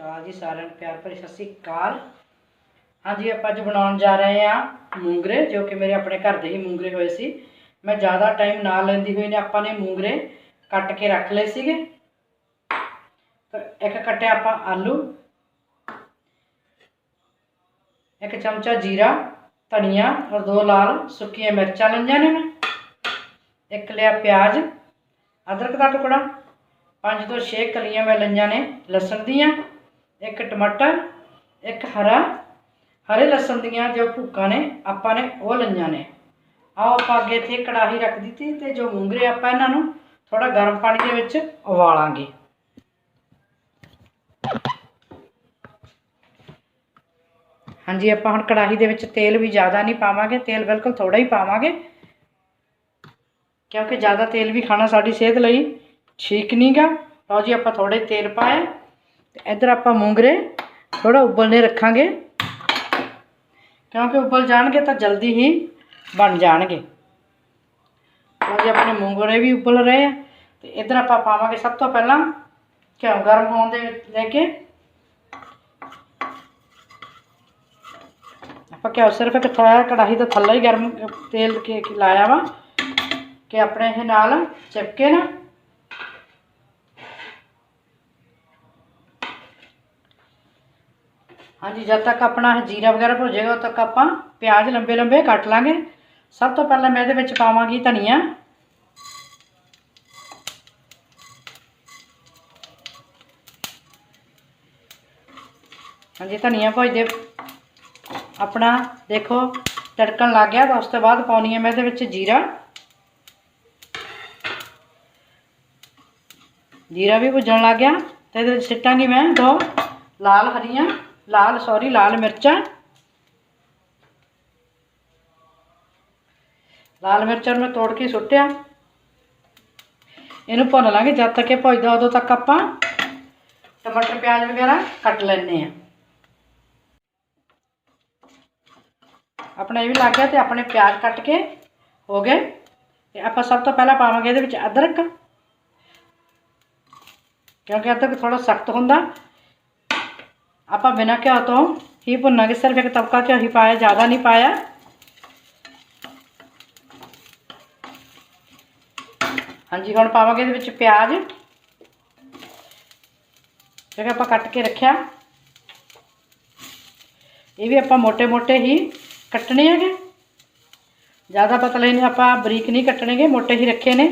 ਅਕਾਲ ਜੀ ਸਾਰਿਆਂ ਨੂੰ ਪਿਆਰ ਭਰੀ ਸਤਿ ਸ੍ਰੀ ਅਕਾਲ ਹਾਂਜੀ ਆਪਾਂ ਅੱਜ ਬਣਾਉਣ ਜਾ ਰਹੇ ਹਾਂ ਮੂੰਗਰੇ ਜੋ ਕਿ ਮੇਰੇ ਆਪਣੇ ਘਰ ਦੇ ਹੀ ਮੂੰਗਰੇ ਹੋਏ ਸੀ ਮੈਂ ਜ਼ਿਆਦਾ ਟਾਈਮ ਨਾ ਲੈਂਦੀ ਹੋਈ ਨੇ ਆਪਾਂ ਨੇ ਮੂੰਗਰੇ ਕੱਟ ਕੇ ਰੱਖ ਲਏ ਸੀਗੇ ਤਾਂ ਇੱਕ ਕੱਟਿਆ ਆਪਾਂ ਆਲੂ ਇੱਕ ਚਮਚਾ ਜੀਰਾ ਧਨੀਆ ਔਰ ਦੋ ਲਾਲ ਸੁੱਕੀਆਂ ਮਿਰਚਾਂ ਲਈਆਂ ਨੇ ਮੈਂ ਇੱਕ ਲਿਆ ਪਿਆਜ਼ ਅਦਰਕ ਦਾ ਟੁਕੜਾ ਪੰਜ ਤੋਂ 6 ਕਲੀਆਂ ਮੈਂ ਲਈਆਂ ਨੇ ਲਸਣ ਦੀਆਂ ਇੱਕ ਟਮਾਟਰ, ਇੱਕ ਹਰਾ, ਹਰੇ ਲਸਣ ਦੀਆਂ ਜੋ ਭੁੱਕਾਂ ਨੇ, ਆਪਾਂ ਨੇ ਉਹ ਲਈਆਂ ਨੇ। ਆਓ ਆਪਾਂ ਅੱਗੇ ਇੱਥੇ ਕੜਾਹੀ ਰੱਖ ਦਿੱਤੀ ਤੇ ਜੋ ਮੂੰਗਰੇ ਆਪਾਂ ਇਹਨਾਂ ਨੂੰ ਥੋੜਾ ਗਰਮ ਪਾਣੀ ਦੇ ਵਿੱਚ ਉਬਾਲਾਂਗੇ। ਹਾਂਜੀ, ਆਪਾਂ ਹੁਣ ਕੜਾਹੀ ਦੇ ਵਿੱਚ ਤੇਲ ਵੀ ਜ਼ਿਆਦਾ ਨਹੀਂ ਪਾਵਾਂਗੇ, ਤੇਲ ਬਿਲਕੁਲ ਥੋੜਾ ਹੀ ਪਾਵਾਂਗੇ। ਕਿਉਂਕਿ ਜ਼ਿਆਦਾ ਤੇਲ ਵੀ ਖਾਣਾ ਸਾਡੀ ਸਿਹਤ ਲਈ ਠੀਕ ਨਹੀਂਗਾ ਲਓ ਜੀ, ਆਪਾਂ ਥੋੜੇ ਤੇਲ ਪਾਇਆ ਤੇ ਇੱਧਰ ਆਪਾਂ ਮੂੰਗਰੇ ਥੋੜਾ ਉਬਲਨੇ ਰੱਖਾਂਗੇ ਕਿਉਂਕਿ ਉਬਲ ਜਾਣਗੇ ਤਾਂ ਜਲਦੀ ਹੀ ਬਣ ਜਾਣਗੇ ਲਓ ਜੀ ਆਪਣੇ ਮੂੰਗਰੇ ਵੀ ਉਬਲ ਰਹੇ ਆ ਤੇ ਇੱਧਰ ਆਪਾਂ ਪਾਵਾਂਗੇ ਸਭ ਤੋਂ ਪਹਿਲਾਂ ਘਿਓ ਗਰਮ ਹੋਣ ਦੇ ਵਿੱਚ ਲੈ ਕੇ ਆਪਾਂ ਘਿਓ ਸਿਰਫ ਇੱਕ ਥੋੜਾ ਕੜਾਹੀ ਤੋਂ ਥੱਲੇ ਹੀ ਗਰਮ ਤੇਲ ਕੇ ਲਾਇਆ ਵਾ ਕਿ ਆਪਣੇ ਇਹ ਨਾਲ ਚਿਪਕੇ ਨਾ ਹਾਂਜੀ, ਜਦ ਤੱਕ ਆਪਣਾ ਜੀਰਾ ਵਗੈਰਾ ਭੁੱਜ ਜਾਏਗਾ, ਉਦ ਤੱਕ ਆਪਾਂ ਪਿਆਜ਼ ਲੰਬੇ ਲੰਬੇ ਕੱਟ ਲਾਂਗੇ। ਸਭ ਤੋਂ ਪਹਿਲਾਂ ਮੈਂ ਇਹਦੇ ਵਿੱਚ ਪਾਵਾਂਗੀ ਧਨੀਆ। ਹਾਂਜੀ, ਧਨੀਆ ਭੁੱਜਦੇ ਆਪਣਾ ਦੇਖੋ, ਤੜਕਣ ਲੱਗ ਗਿਆ, ਤਾਂ ਉਸ ਤੋਂ ਬਾਅਦ ਪਾਉਣੀ ਹੈ ਮੈਂ ਇਹਦੇ ਵਿੱਚ ਜੀਰਾ। ਜੀਰਾ ਵੀ ਭੁੱਜਣ ਲੱਗ ਗਿਆ, ਤੇ ਇਹਦੇ ਵਿੱਚ ਸਿੱਟਾਂਗੀ ਮੈਂ ਦੋ ਲਾਲ ਹਰੀਆਂ। ਲਾਲ ਸੌਰੀ ਲਾਲ ਮਿਰਚਾਂ ਲਾਲ ਮਿਰਚਾਂ ਨੂੰ ਮੈਂ ਤੋੜ ਕੇ ਸੁੱਟਿਆ ਇਹਨੂੰ ਭੁੰਨ ਲਾਂਗੇ ਜਦ ਤੱਕ ਇਹ ਭੁੱਜਦਾ ਉਦੋਂ ਤੱਕ ਆਪਾਂ ਟਮਾਟਰ ਪਿਆਜ਼ ਵਗੈਰਾ ਕੱਟ ਲੈਣੇ ਆ ਆਪਣਾ ਇਹ ਵੀ ਲੱਗ ਗਿਆ ਤੇ ਆਪਣੇ ਪਿਆਜ਼ ਕੱਟ ਕੇ ਹੋ ਗਏ ਤੇ ਆਪਾਂ ਸਭ ਤੋਂ ਪਹਿਲਾਂ ਪਾਵਾਂਗੇ ਇਹਦੇ ਵਿੱਚ ਅਦਰਕ ਕਿਉਂਕਿ ਅਦਰਕ ਥੋੜਾ ਸਖਤ ਹੁੰਦਾ आप बिना क्या होता हूँ? गए सिर्फ़ एक तबका क्या ही पाया? ज़्यादा नहीं पाया। हाँ जी हम पावे ये प्याज। जो आप कट के रखा ये भी आप मोटे मोटे ही कट्टे है ज़्यादा पतले नहीं आप बरीक नहीं कट्टे गे मोटे ही रखे ने।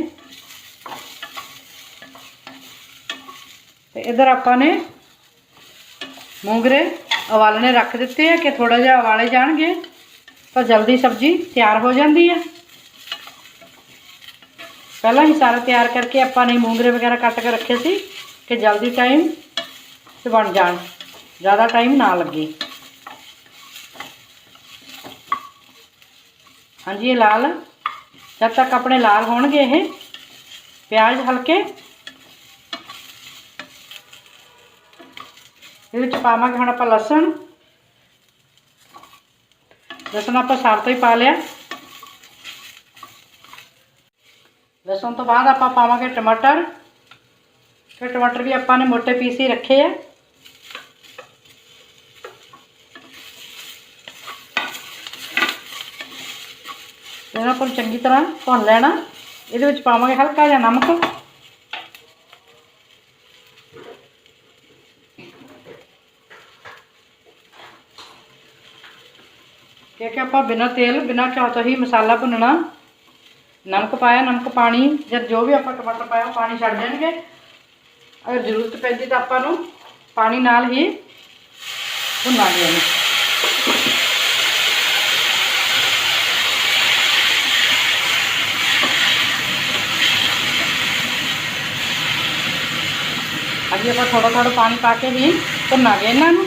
इधर आपने ਮੂੰਗਰੇ ਉਬਾਲਣੇ ਰੱਖ ਦਿੱਤੇ ਆ ਕਿ ਥੋੜਾ ਜਿਹਾ ਉਬਾਲੇ ਜਾਣਗੇ ਤਾਂ ਜਲਦੀ ਸਬਜ਼ੀ ਤਿਆਰ ਹੋ ਜਾਂਦੀ ਹੈ ਪਹਿਲਾਂ ਹੀ ਸਾਰਾ ਤਿਆਰ ਕਰਕੇ ਆਪਾਂ ਨੇ ਮੂੰਗਰੇ ਵਗੈਰਾ ਕੱਟ ਕੇ ਰੱਖੇ ਸੀ ਕਿ ਜਲਦੀ ਟਾਈਮ ਤੇ ਬਣ ਜਾਣ ਜ਼ਿਆਦਾ ਟਾਈਮ ਨਾ ਲੱਗੇ ਹਾਂਜੀ ਇਹ ਲਾਲ ਜਦ ਤੱਕ ਆਪਣੇ ਲਾਲ ਹੋਣਗੇ ਇਹ ਪਿਆਜ਼ ਹਲਕੇ ये पावे हम आप लसन लसन आप सर तो ही पा लिया लसन तो बाद आप पावे टमाटर फिर टमाटर भी आपने मोटे पीस ही रखे है चंकी तरह भुन लेना ये पावे हल्का जहा नमक ਕਿਉਂਕਿ ਆਪਾਂ ਬਿਨਾਂ ਤੇਲ ਬਿਨਾਂ ਘਿਓ ਤੋਂ ਹੀ ਮਸਾਲਾ ਭੁੰਨਣਾ ਨਮਕ ਪਾਇਆ ਨਮਕ ਪਾਣੀ ਜਦ ਜੋ ਵੀ ਆਪਾਂ ਟਮਾਟਰ ਪਾਇਆ ਉਹ ਪਾਣੀ ਛੱਡ ਦੇਣਗੇ ਅਗਰ ਜ਼ਰੂਰਤ ਪੈਂਦੀ ਤਾਂ ਆਪਾਂ ਨੂੰ ਪਾਣੀ ਨਾਲ ਹੀ ਭੁੰਨਾਂਗੇ ਇਹਨੂੰ ਅੱਗੇ ਆਪਾਂ ਥੋੜਾ ਥੋੜਾ ਪਾਣੀ ਪਾ ਕੇ ਹੀ ਭੁੰਨਾਂਗੇ ਇਹਨਾਂ ਨੂੰ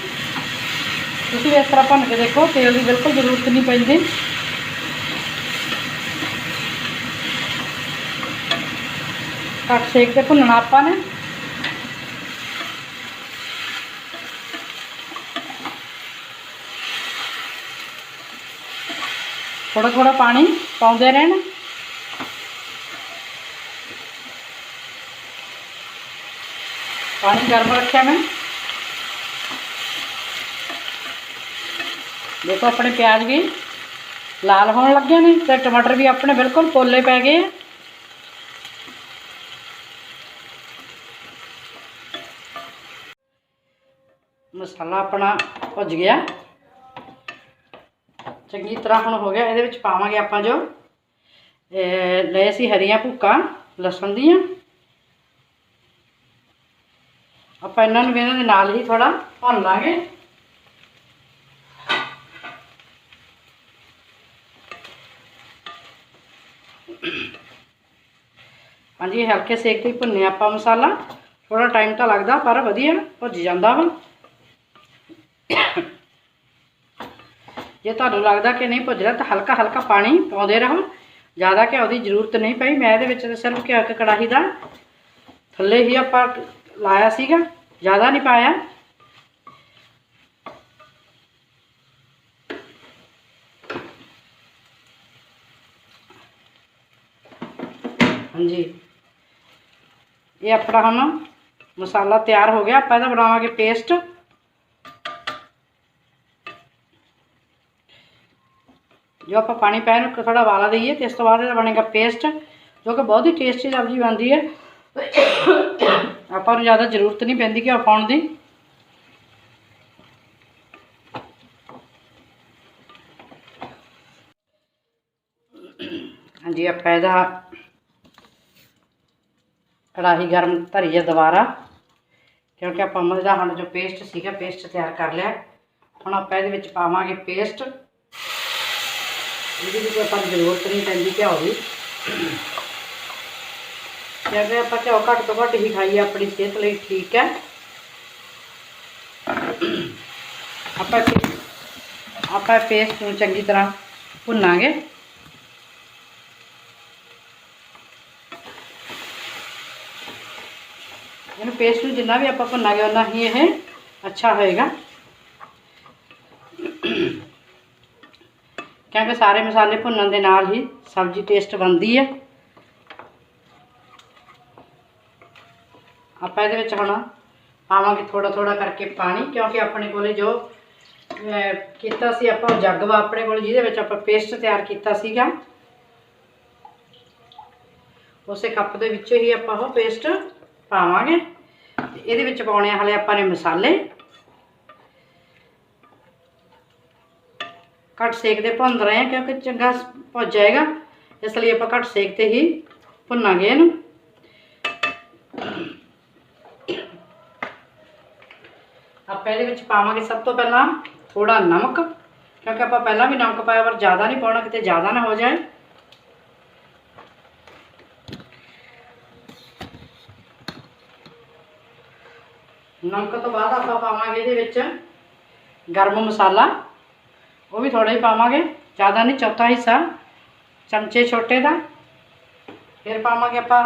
ਤੁਸੀਂ ਵੀ ਇਸ ਤਰ੍ਹਾਂ ਭੁੰਨ ਕੇ ਦੇਖੋ ਤੇਲ ਦੀ ਬਿਲਕੁਲ ਜ਼ਰੂਰਤ ਨਹੀਂ ਪੈਂਦੀ ਘੱਟ ਸੇਕ ਤੇ ਭੁੰਨਣਾ ਆਪਾਂ ਨੇ ਥੋੜਾ ਥੋੜਾ ਪਾਣੀ ਪਾਉਂਦੇ ਰਹਿਣਾ ਪਾਣੀ ਗਰਮ ਰੱਖਿਆ ਮੈਂ ਦੇਖੋ ਆਪਣੇ ਪਿਆਜ਼ ਵੀ ਲਾਲ ਹੋਣ ਲੱਗੇ ਨੇ ਤੇ ਟਮਾਟਰ ਵੀ ਆਪਣੇ ਬਿਲਕੁਲ ਪੋਲੇ ਪੈ ਗਏ ਆ। ਮਸਾਲਾ ਆਪਣਾ ਭੁੱਜ ਗਿਆ। ਚੰਗੀ ਤਰ੍ਹਾਂ ਹੁਣ ਹੋ ਗਿਆ, ਇਹਦੇ ਵਿੱਚ ਪਾਵਾਂਗੇ ਆਪਾਂ ਜੋ ਲਏ ਸੀ ਹਰੀਆਂ ਭੁੱਕਾਂ, ਲਸਣ ਦੀਆਂ। ਆਪਾਂ ਇਹਨਾਂ ਨੂੰ ਵੀ ਇਹਨਾਂ ਦੇ ਨਾਲ ਹੀ ਥੋੜਾ ਭੁੰਨ ਲਾਂਗੇ। ਹਾਂਜੀ, ਹਲਕੇ ਸੇਕ ਤੇ ਹੀ ਭੁੰਨਿਆ ਆਪਾਂ ਮਸਾਲਾ। ਥੋੜਾ ਟਾਈਮ ਤਾਂ ਲੱਗਦਾ, ਪਰ ਵਧੀਆ ਭੁੱਜ ਜਾਂਦਾ ਵਾ। ਜੇ ਤੁਹਾਨੂੰ ਲੱਗਦਾ ਕਿ ਨਹੀਂ ਭੁੱਜ ਰਿਹਾ, ਤਾਂ ਹਲਕਾ ਹਲਕਾ ਪਾਣੀ ਪਾਉਂਦੇ ਰਹੋ। ਜ਼ਿਆਦਾ ਘਿਓ ਦੀ ਜ਼ਰੂਰਤ ਨਹੀਂ ਪਈ। ਮੈਂ ਇਹਦੇ ਵਿੱਚ ਤਾਂ ਸਿਰਫ ਘਿਓ ਇੱਕ ਕੜਾਹੀ ਦਾ ਥੱਲੇ ਹੀ ਆਪਾਂ ਲਾਇਆ ਸੀਗਾ। ਜ਼ਿਆਦਾ ਨਹੀਂ ਪਾਇਆ। ਇਹ ਆਪਣਾ ਹੁਣ ਮਸਾਲਾ ਤਿਆਰ ਹੋ ਗਿਆ ਆਪਾਂ ਇਹਦਾ ਬਣਾਵਾਂਗੇ ਪੇਸਟ ਜੋ ਆਪਾਂ ਪਾਣੀ ਪਾਇਆ ਨੂੰ ਥੋੜਾ ਵਾਲਾ ਦਈਏ ਤੇ ਇਸ ਤੋਂ ਬਾਅਦ ਇਹਦਾ ਬਣੇਗਾ ਪੇਸਟ ਜੋ ਕਿ ਬਹੁਤ ਹੀ ਟੇਸਟੀ ਸਬਜ਼ੀ ਬਣਦੀ ਹੈ ਆਪਾਂ ਨੂੰ ਜ਼ਿਆਦਾ ਜ਼ਰੂਰਤ ਨਹੀਂ ਪੈਂਦੀ ਕਿ ਪਾਉਣ ਦੀ ਹਾਂਜੀ ਆਪਾਂ ਇਹਦਾ ਕੜਾਹੀ ਗਰਮ ਧਰੀ ਹੈ ਦੁਬਾਰਾ, ਕਿਉਂਕਿ ਆਪਾਂ ਮਜ਼ਾ ਦਾ ਹੁਣ ਜੋ ਪੇਸਟ ਸੀਗਾ, ਪੇਸਟ ਤਿਆਰ ਕਰ ਲਿਆ। ਹੁਣ ਆਪਾਂ ਇਹਦੇ ਵਿੱਚ ਪਾਵਾਂਗੇ ਪੇਸਟ। ਇਹਦੀ ਕੋਈ ਆਪਾਂ ਨੂੰ ਜ਼ਰੂਰਤ ਨਹੀਂ ਪੈਂਦੀ ਘਿਓ ਦੀ। ਕਿਉਂਕਿ ਆਪਾਂ ਘਿਓ ਘੱਟ ਤੋਂ ਘੱਟ ਹੀ ਖਾਈਏ, ਆਪਣੀ ਸਿਹਤ ਲਈ ਠੀਕ ਹੈ। ਆਪਾਂ ਆਪਾਂ ਪੇਸਟ ਨੂੰ ਚੰਗੀ ਤਰ੍ਹਾਂ ਭੁੰਨਾਂਗੇ। ਪੇਸਟ ਨੂੰ ਜਿੰਨਾ ਵੀ ਆਪਾਂ ਭੁੰਨਾਂਗੇ ਉਨਾ ਹੀ ਇਹ ਅੱਛਾ ਹੋਏਗਾ। ਕਿਉਂਕਿ ਸਾਰੇ ਮਸਾਲੇ ਭੁੰਨਣ ਦੇ ਨਾਲ ਹੀ ਸਬਜ਼ੀ ਟੇਸਟ ਬਣਦੀ ਹੈ। ਆਪਾਂ ਇਹਦੇ ਵਿੱਚ ਹੁਣ ਪਾਵਾਂਗੇ ਥੋੜਾ ਥੋੜਾ ਕਰਕੇ ਪਾਣੀ, ਕਿਉਂਕਿ ਆਪਣੇ ਕੋਲੇ ਜੋ ਕੀਤਾ ਸੀ ਆਪਾਂ ਜੱਗ ਵਾ ਆਪਣੇ ਕੋਲ, ਜਿਹਦੇ ਵਿੱਚ ਆਪਾਂ ਪੇਸਟ ਤਿਆਰ ਕੀਤਾ ਸੀਗਾ। ਉਸੇ ਕੱਪ ਦੇ ਵਿੱਚ ਹੀ ਆਪਾਂ ਉਹ ਪੇਸਟ ਪਾਵਾਂਗੇ। ਤੇ ਇਹਦੇ ਵਿੱਚ ਪਾਉਣੇ ਆ ਹਲੇ ਆਪਾਂ ਨੇ ਮਸਾਲੇ। ਘੱਟ ਸੇਕ ਤੇ ਭੁੰਨ ਰਹੇ ਹਾਂ ਕਿਉਂਕਿ ਚੰਗਾ ਭੁੱਜ ਜਾਏਗਾ, ਇਸ ਲਈ ਆਪਾਂ ਘੱਟ ਸੇਕ ਤੇ ਹੀ ਭੁੰਨਾਂਗੇ ਇਹਨੂੰ। ਆਪਾਂ ਇਹਦੇ ਵਿੱਚ ਪਾਵਾਂਗੇ ਸਭ ਤੋਂ ਪਹਿਲਾਂ ਥੋੜਾ ਨਮਕ, ਕਿਉਂਕਿ ਆਪਾਂ ਪਹਿਲਾਂ ਵੀ ਨਮਕ ਪਾਇਆ ਪਰ ਜ਼ਿਆਦਾ ਨਹੀਂ ਪਾਉਣਾ, ਕਿਤੇ ਜ਼ਿਆਦਾ ਨਾ ਹੋ ਜਾਏ। ਨਮਕ ਤੋਂ ਬਾਅਦ ਆਪਾਂ ਪਾਵਾਂਗੇ ਇਹਦੇ ਵਿੱਚ ਗਰਮ ਮਸਾਲਾ ਉਹ ਵੀ ਥੋੜਾ ਹੀ ਪਾਵਾਂਗੇ ਜ਼ਿਆਦਾ ਨਹੀਂ ਚੌਥਾ ਹਿੱਸਾ ਚਮਚੇ ਛੋਟੇ ਦਾ ਫਿਰ ਪਾਵਾਂਗੇ ਆਪਾਂ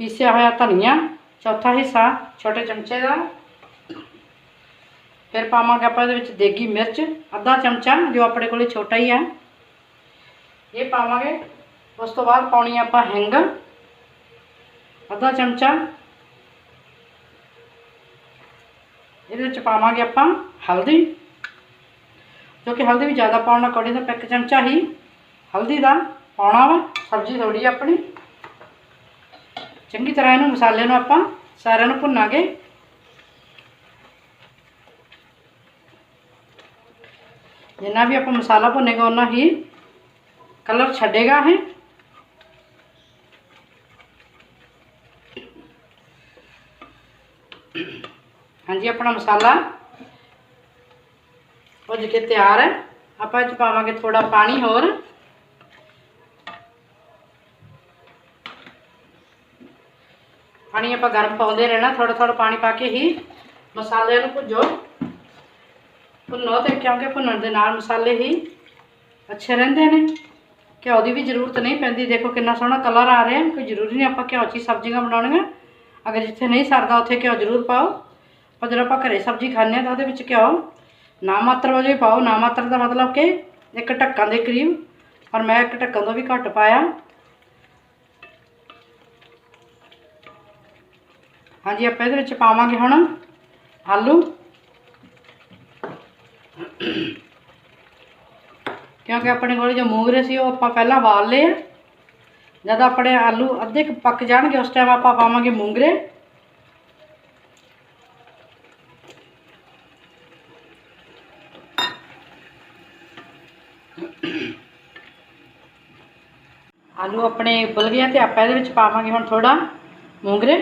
ਪੀਸਿਆ ਹੋਇਆ ਧਨੀਆ ਚੌਥਾ ਹਿੱਸਾ ਛੋਟੇ ਚਮਚੇ ਦਾ ਫਿਰ ਪਾਵਾਂਗੇ ਆਪਾਂ ਇਹਦੇ ਵਿੱਚ ਦੇਗੀ ਮਿਰਚ ਅੱਧਾ ਚਮਚਾ ਜੋ ਆਪਣੇ ਕੋਲੇ ਛੋਟਾ ਹੀ ਆ ਇਹ ਪਾਵਾਂਗੇ ਉਸ ਤੋਂ ਬਾਅਦ ਪਾਉਣੀ ਆ ਆਪਾਂ ਹਿੰਗ ਅੱਧਾ ਚਮਚਾ ਇਹਦੇ ਵਿੱਚ ਪਾਵਾਂਗੇ ਆਪਾਂ ਹਲਦੀ ਜੋ ਕਿ ਹਲਦੀ ਵੀ ਜ਼ਿਆਦਾ ਪਾਉਣਾ ਕੜੀ ਦਾ ਇੱਕ ਚਮਚਾ ਹੀ ਹਲਦੀ ਦਾ ਪਾਉਣਾ ਵਾ ਸਬਜ਼ੀ ਥੋੜੀ ਆਪਣੀ ਚੰਗੀ ਤਰ੍ਹਾਂ ਇਹਨੂੰ ਮਸਾਲੇ ਨੂੰ ਆਪਾਂ ਸਾਰਿਆਂ ਨੂੰ ਭੁੰਨਾਂਗੇ ਜਿੰਨਾ ਵੀ ਆਪਾਂ ਮਸਾਲਾ ਭੁੰਨੇਗਾ ਉਹਨਾਂ ਹੀ ਕਲਰ ਛੱਡੇਗਾ ਇਹ ਹਾਂਜੀ ਆਪਣਾ ਮਸਾਲਾ ਭੁੱਜ ਕੇ ਤਿਆਰ ਹੈ ਆਪਾਂ ਇਹ 'ਚ ਪਾਵਾਂਗੇ ਥੋੜਾ ਪਾਣੀ ਹੋਰ ਪਾਣੀ ਆਪਾਂ ਗਰਮ ਪਾਉਂਦੇ ਰਹਿਣਾ ਥੋੜਾ ਥੋੜਾ ਪਾਣੀ ਪਾ ਕੇ ਹੀ ਮਸਾਲੇ ਨੂੰ ਭੁੱਜੋ ਭੁੰਨੋ ਤੇ ਕਿਉਂਕਿ ਭੁੰਨਣ ਦੇ ਨਾਲ ਮਸਾਲੇ ਹੀ ਅੱਛੇ ਰਹਿੰਦੇ ਨੇ ਘਿਓ ਦੀ ਵੀ ਜ਼ਰੂਰਤ ਨਹੀਂ ਪੈਂਦੀ ਦੇਖੋ ਕਿੰਨਾ ਸੋਹਣਾ ਕਲਰ ਆ ਰਿਹਾ ਕੋਈ ਜ਼ਰੂਰੀ ਨਹੀਂ ਆਪਾਂ ਘਿਓ 'ਚ ਹੀ ਸਬਜ਼ੀਆਂ ਬਣਾਉਣੀਆਂ ਅਗਰ ਜਿੱਥੇ ਨਹੀਂ ਸਰਦਾ ਉੱਥੇ ਘਿਓ ਜ਼ਰੂਰ ਪਾਓ ਪਰ ਜਦੋਂ ਆਪਾਂ ਘਰੇ ਸਬਜ਼ੀ ਖਾਂਦੇ ਹਾਂ ਤਾਂ ਉਹਦੇ ਵਿੱਚ ਘਿਓ ਨਾ ਮਾਤਰ ਵਜੇ ਪਾਓ, ਨਾ ਮਾਤਰ ਦਾ ਮਤਲਬ ਕਿ ਇੱਕ ਢੱਕਣ ਦੇ ਕਰੀਬ। ਪਰ ਮੈਂ ਇੱਕ ਢੱਕਣ ਤੋਂ ਵੀ ਘੱਟ ਪਾਇਆ। ਹਾਂਜੀ, ਆਪਾਂ ਇਹਦੇ ਵਿੱਚ ਪਾਵਾਂਗੇ ਹੁਣ ਆਲੂ। ਕਿਉਂਕਿ ਆਪਣੇ ਕੋਲ ਜੋ ਮੂੰਗਰੇ ਸੀ, ਉਹ ਆਪਾਂ ਪਹਿਲਾਂ ਵਾਲ ਲਏ ਆ। ਜਦ ਆਪਣੇ ਆਲੂ ਅੱਧੇ ਪੱਕ ਜਾਣਗੇ, ਉਸ ਟਾਈਮ ਆਪਾਂ ਪਾਵਾਂਗੇ ਮੂੰਗਰੇ। आलू अपने उबल गए तो आप पावे हम थोड़ा मूंगरे,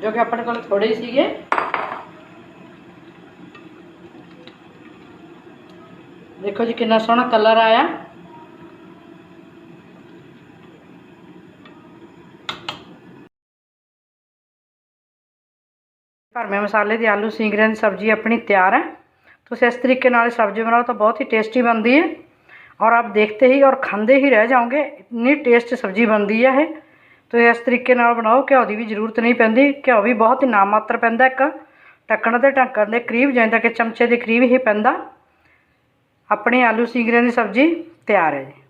जो कि अपने को थोड़े ही सके देखो जी कि सोहना कलर आया। घर में मसाले की आलू, सिंगर सब्ज़ी अपनी तैयार है। तुम इस तरीके सब्ज़ी बनाओ तो बहुत ही टेस्टी बनती है। और आप देखते ही और खांदे ही रह जाओगे इतनी टेस्ट सब्जी बनती है ਇਹ तो ਇਸ ਤਰੀਕੇ ਨਾਲ ਬਣਾਓ ਘਿਓ ਦੀ ਵੀ ਜ਼ਰੂਰਤ ਨਹੀਂ ਪੈਂਦੀ ਘਿਓ ਵੀ ਬਹੁਤ ਹੀ ਨਾਮਾਤਰ ਪੈਂਦਾ ਇੱਕ ਢੱਕਣ ਤੇ ਢੱਕਣ ਦੇ ਕਰੀਬ ਜਾਂਦਾ ਕਿ ਚਮਚੇ ਦੇ ਕਰੀਬ ਹੀ ਪੈਂਦਾ ਆਪਣੀ ਆਲੂ ਸਿੰਗਰਾਂ ਦੀ ਸਬਜ਼ੀ ਤਿਆਰ ਹੈ ਜੀ